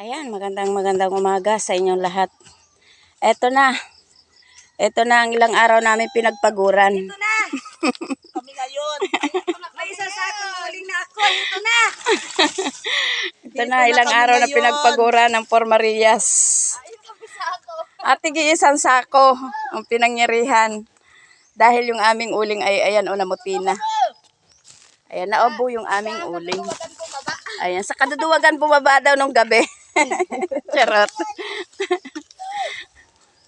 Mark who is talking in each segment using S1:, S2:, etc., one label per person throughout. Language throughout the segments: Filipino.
S1: Ayan, magandang magandang umaga sa inyong lahat. Eto na. Eto na ang ilang araw namin pinagpaguran.
S2: Ito na! Kami ngayon. May isa sa akin na ako. Ito na!
S1: Ito na, ilang araw na pinagpaguran ng Por Marias.
S2: Ito sa ako.
S1: At isang sako ang pinangyarihan. Dahil yung aming uling ay, ayan, o namuti na. Ayan, naobo yung aming uling. Ayan, sa kaduduwagan bumaba daw nung gabi. Charot.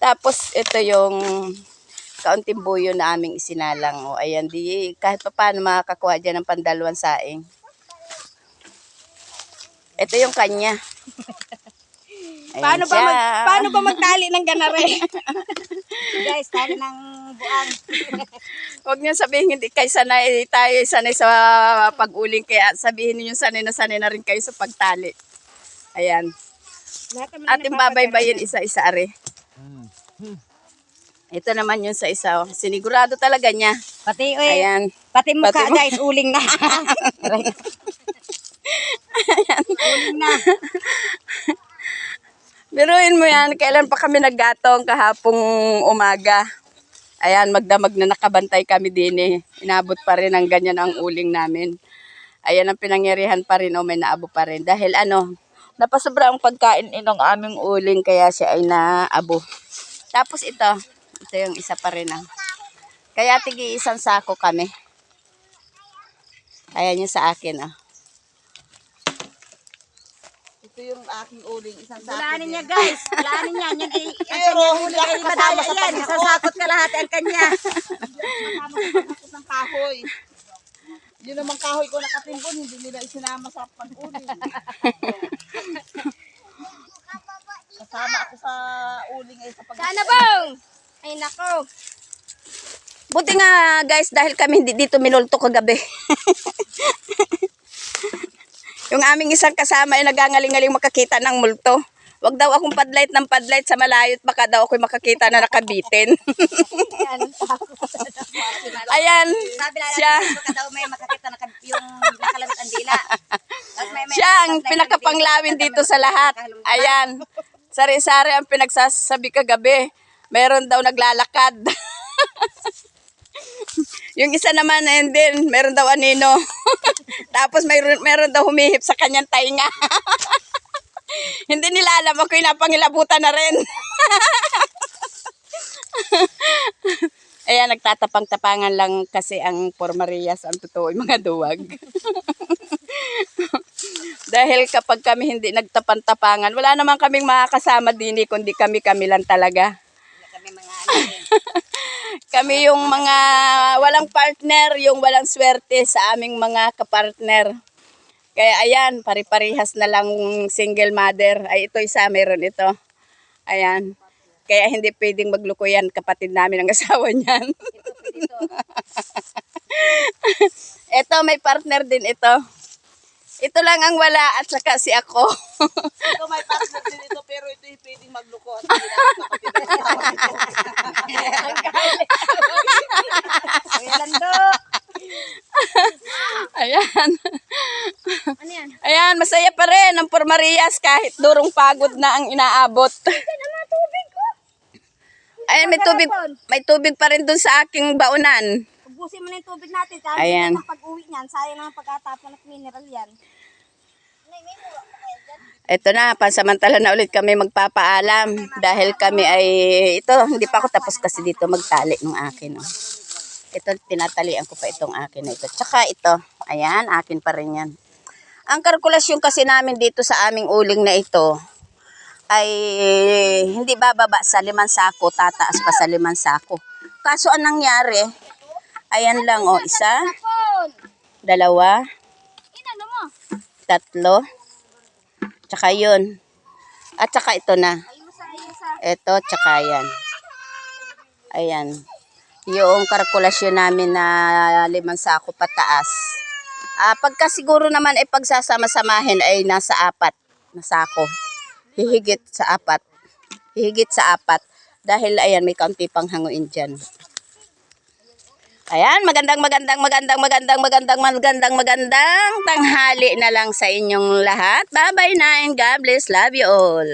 S1: Tapos ito yung kaunting buyo na aming isinalang. O, ayan, di kahit pa paano makakakuha dyan ng pandalawang saing. Ito yung kanya. Ayan
S2: Paano ba, mag, paano ba magtali ng ganare? Guys, tali ng buang.
S1: Huwag niyo sabihin hindi kayo sanay, tayo sanay sa pag-uling. Kaya sabihin niyo sanay na sanay na rin kayo sa pagtali. Ayan. Ating babaybayin isa-isa are. Ito naman yung sa isa. oh. Sinigurado talaga niya.
S2: Pati, eh,
S1: Ayan.
S2: pati mukha
S1: Pati mo-
S2: guys, uling na. uling na.
S1: Biruin mo yan. Kailan pa kami naggatong kahapong umaga. Ayan, magdamag na nakabantay kami din eh. Inabot pa rin ang ganyan ang uling namin. Ayan ang pinangyarihan pa rin o may naabo pa rin. Dahil ano, napasobra ang pagkain inong aming uling kaya siya ay naabo. Tapos ito, ito yung isa pa rin ah. Kaya tigi isang sako kami. Ayan yung sa akin ah.
S3: Ito yung aking uling, isang sako
S2: Bulanin
S3: din.
S2: niya guys. Bulanin niya. Yan ay,
S3: Pero hindi ako
S2: ay
S3: kasama
S2: madaya
S3: sa
S2: yan.
S3: pagkakot.
S2: Sasakot ka lahat ang kanya.
S3: Pagkakot ng kahoy. Yun naman kahoy ko nakatimbon, hindi nila isinama sa pag-uling. Kasama ako sa uling ay sa pag
S2: Sana bang? Ay nako.
S1: Buti nga guys dahil kami hindi dito minulto kagabi. yung aming isang kasama ay nagangaling-ngaling makakita ng multo. Wag daw akong padlight ng padlight sa malayo at baka daw ako'y makakita na nakabitin.
S2: Yan.
S1: Ayan,
S2: Sabi na
S1: siya,
S2: baka daw may makakita na yung nakalabit ang dila.
S1: Siya ang pinakapanglawin dito sa lahat. Ayan, sari-sari ang pinagsasabi kagabi. Meron daw naglalakad. yung isa naman, and then, meron daw anino. Tapos mayroon, meron daw humihip sa kanyang tainga. Hindi nila alam ako yung napangilabutan na rin. Ayan, nagtatapang-tapangan lang kasi ang Por Marias ang totoo mga duwag. Dahil kapag kami hindi nagtapan-tapangan, wala naman kaming makakasama din eh, kundi kami-kami lang talaga.
S2: Kami mga ano eh.
S1: Kami yung mga walang partner, yung walang swerte sa aming mga kapartner. Kaya ayan, pari-parihas na lang single mother. Ay ito isa, meron ito. Ayan. Kaya hindi pwedeng magluko yan, kapatid namin ang asawa niyan.
S2: Dito.
S1: ito, may partner din ito. Ito lang ang wala at saka si ako.
S3: Ito may partner din ito, pero ito yung pwedeng magluko at ang nito.
S2: Kuya Lando.
S1: Ayan.
S2: Ano yan?
S1: Ayan, masaya pa rin ang Por Marias kahit durong pagod na ang inaabot. Ayan, may tubig, may tubig pa rin dun sa aking baunan.
S2: Ubusin mo na yung tubig natin. Kasi
S1: Ayan.
S2: Ayan. pag-uwi niyan, sayang naman pagkatapon ng mineral yan.
S1: Ito na, pansamantala na ulit kami magpapaalam dahil kami ay, ito, hindi pa ako tapos kasi dito magtali ng akin. Oh. Ito, tinatalian ko pa itong akin na ito. Tsaka ito, ayan, akin pa rin yan. Ang kalkulasyon kasi namin dito sa aming uling na ito ay hindi bababa sa limang sako, tataas pa sa limang sako. Kaso ang nangyari, ayan lang oh, isa, dalawa, tatlo, tsaka yun. At tsaka ito na. Ito, tsaka yan. Ayan. Yung kalkulasyon namin na limang sako pataas. Ah, pagka siguro naman ay pagsasama-samahin ay nasa apat na sako. Hihigit sa apat. Hihigit sa apat. Dahil ayan, may kaunti pang hanguin dyan. Ayan, magandang, magandang, magandang, magandang, magandang, magandang, magandang tanghali na lang sa inyong lahat. Bye-bye na and God bless. Love you all.